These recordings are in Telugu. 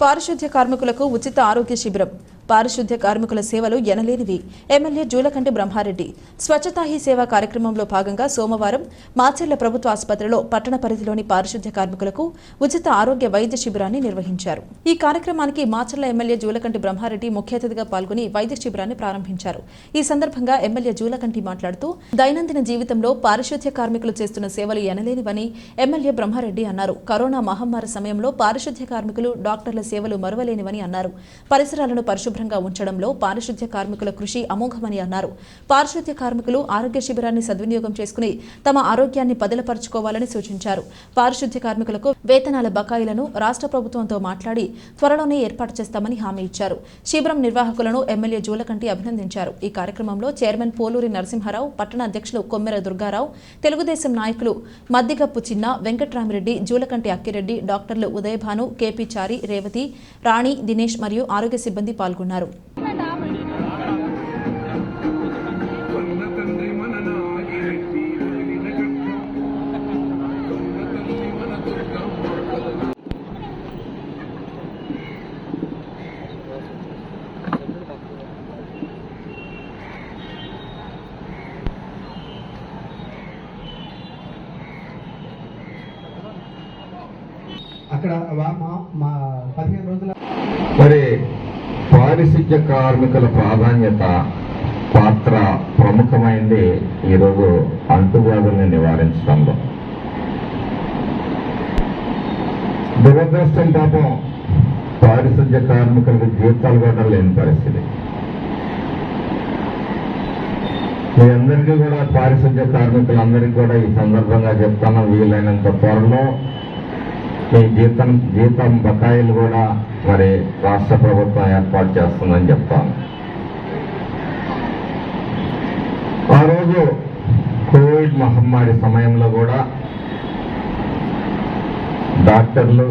పారిశుద్ధ్య కార్మికులకు ఉచిత ఆరోగ్య శిబిరం. పారిశుద్ధ్య కార్మికుల సేవలు ఎనలేనివి. ఎమ్మెల్యే జూలకంటి బ్రహ్మారెడ్డి. స్వచ్ఛతా హీ సేవ కార్యక్రమంలో భాగంగా సోమవారం మాచెర్ల ప్రభుత్వ ఆసుపత్రిలో పట్టణ పరిధిలోని పారిశుద్ధ్య కార్మికులకు ఉచిత ఆరోగ్య వైద్య శిబిరాన్ని నిర్వహించారు. ఈ కార్యక్రమానికి మాచెర్ల ఎమ్మెల్యే జూలకంటి బ్రహ్మారెడ్డి ముఖ్య అతిథిగా పాల్గొని వైద్య శిబిరాన్ని ప్రారంభించారు. ఈ సందర్భంగా ఎమ్మెల్యే జూలకంటి మాట్లాడుతూ దైనందిన జీవితంలో పారిశుద్ధ్య కార్మికులు చేస్తున్న సేవలు ఎనలేనివని ఎమ్మెల్యే బ్రహ్మారెడ్డి అన్నారు. కరోనా మహమ్మారి సమయంలో పారిశుద్ధ్య కార్మికులు డాక్టర్ల సేవలు మరువలేనివని అన్నారు. పరిసరాలను పరిశుభ్రంగా ఉంచడంలో పారిశుద్ధ్య కార్మికుల కృషి అమోఘమని అన్నారు. పారిశుద్ధ్య కార్మికులు ఆరోగ్య శిబిరాన్ని సద్వినియోగం చేసుకుని తమ ఆరోగ్యాన్ని పదిలపరుచుకోవాలని సూచించారు. పారిశుద్ధ్య కార్మికులకు వేతనాల బకాయిలను రాష్ట్ర ప్రభుత్వంతో మాట్లాడి త్వరలోనే ఏర్పాటు చేస్తామని హామీ ఇచ్చారు. శిబిరం నిర్వాహకులను ఎమ్మెల్యే జూలకంటి అభినందించారు. ఈ కార్యక్రమంలో చైర్మన్ పోలూరి నరసింహారావు పట్టణ అధ్యక్షులు కొమ్మెర దుర్గారావు తెలుగుదేశం నాయకులు మద్దిగప్పు చిన్న వెంకట్రామిరెడ్డి జూలకంటి అక్కిరెడ్డి డాక్టర్లు ఉదయభాను కేపీ చారి రేవతి రాణి దినేష్ మరియు ఆరోగ్య సిబ్బంది పాల్గొన్నారు. కథలు అక్కడ వా- మా మా పదిహేను రోజుల మరి పారిశుద్ధ్య కార్మికుల ప్రాధాన్యత పాత్ర ప్రముఖమైంది. ఈరోజు అంటువ్యాధుల్ని నివారించడంలో దురదృష్టం పాపం పారిశుద్ధ్య కార్మికులకు జీతాలు కూడా లేని పరిస్థితి. మీ అందరికీ కూడా పారిశుద్ధ్య కార్మికులందరికీ కూడా ఈ సందర్భంగా చెప్తాను వీలైనంత త్వరలో జీతం జీతం బకాయిలు కూడా మరి రాష్ట్ర ప్రభుత్వం ఏర్పాటు చేస్తుందని చెప్తాను. ఆ రోజు కోవిడ్ మహమ్మారి సమయంలో కూడా డాక్టర్లు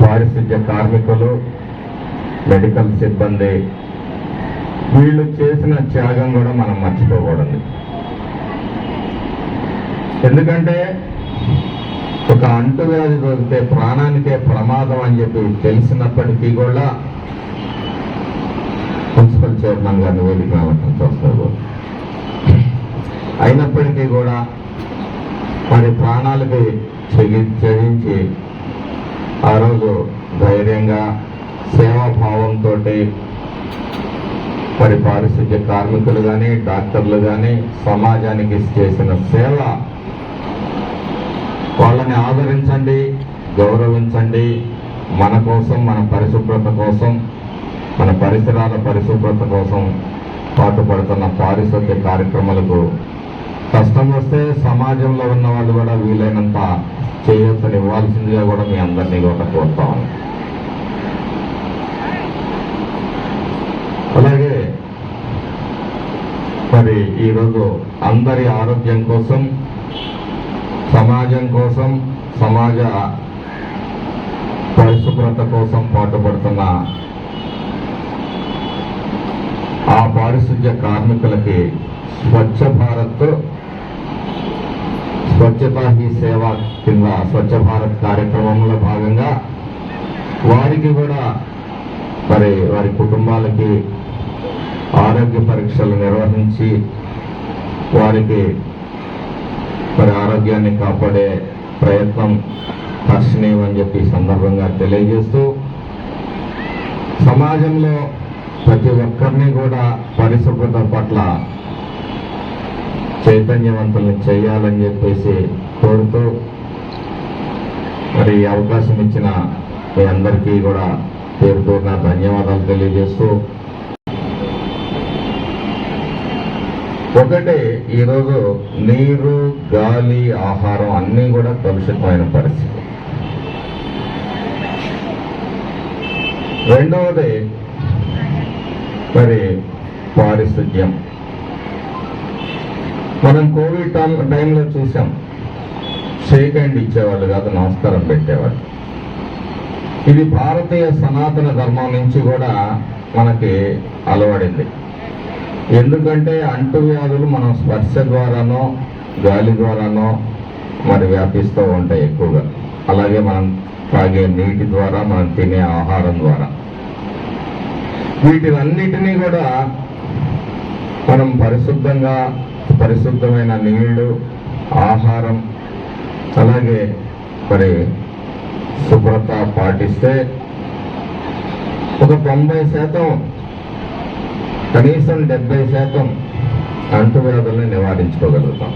పారిశుద్ధ్య కార్మికులు మెడికల్ సిబ్బంది వీళ్ళు చేసిన త్యాగం కూడా మనం మర్చిపోకూడదు. ఎందుకంటే ఒక అంటువ్యాధి దొరికితే ప్రాణానికే ప్రమాదం అని చెప్పి తెలిసినప్పటికీ కూడా మున్సిపల్ చైర్మన్ గారిని వేదిక రావటం చూస్తారు. అయినప్పటికీ కూడా మరి ప్రాణాలకి చెగి చెగించి ఆ రోజు ధైర్యంగా సేవాభావంతో మరి పారిశుద్ధ్య కార్మికులు కానీ డాక్టర్లు కానీ సమాజానికి చేసిన సేవ దాన్ని ఆదరించండి గౌరవించండి. మన కోసం మన పరిశుభ్రత కోసం మన పరిసరాల పరిశుభ్రత కోసం పాటుపడుతున్న పారిశుద్ధ్య కార్యక్రమాలకు కష్టం వస్తే సమాజంలో ఉన్న వాళ్ళు కూడా వీలైనంత చేయొచ్చని ఇవ్వాల్సిందిగా కూడా మీ అందరినీ కూడా కోరుతాం అలాగే మరి ఈరోజు అందరి ఆరోగ్యం కోసం సమాజం కోసం సమాజ పరిశుభ్రత కోసం పాటుపడుతున్న ఆ పారిశుద్ధ్య కార్మికులకి స్వచ్ఛ భారత్ స్వచ్ఛతా హీ సేవ కింద స్వచ్ఛ భారత్ కార్యక్రమంలో భాగంగా వారికి కూడా మరి వారి కుటుంబాలకి ఆరోగ్య పరీక్షలు నిర్వహించి వారికి మరి ఆరోగ్యాన్ని కాపాడే ప్రయత్నం హర్షణీయం అని చెప్పి సందర్భంగా తెలియజేస్తూ సమాజంలో ప్రతి ఒక్కరిని కూడా పరిశుభ్రత పట్ల చైతన్యవంతులు చేయాలని చెప్పేసి కోరుతూ మరి అవకాశం ఇచ్చిన మీ అందరికీ కూడా పేరు పేరున ధన్యవాదాలు తెలియజేస్తూ ఒకటి ఈరోజు నీరు గాలి ఆహారం అన్నీ కూడా కలుషితమైన పరిస్థితి. రెండవది మరి పారిశుద్ధ్యం. మనం కోవిడ్ టైం- టైంలో చూసాం. షేక్ హ్యాండ్ ఇచ్చేవాళ్ళు కాదు నమస్కారం పెట్టేవాళ్ళు. ఇది భారతీయ సనాతన ధర్మం నుంచి కూడా మనకి అలవడింది. ఎందుకంటే అంటువ్యాధులు మనం స్పర్శ ద్వారానో గాలి ద్వారానో మరి వ్యాపిస్తూ ఉంటాయి ఎక్కువగా. అలాగే మనం తాగే నీటి ద్వారా మనం తినే ఆహారం ద్వారా. వీటినన్నిటినీ కూడా మనం పరిశుద్ధంగా పరిశుద్ధమైన నీళ్ళు ఆహారం అలాగే మరి శుభ్రత పాటిస్తే ఒక తొంభై శాతం కనీసం డెబ్బై శాతం అంటువ్యాధుల్ని నివారించుకోగలుగుతాం.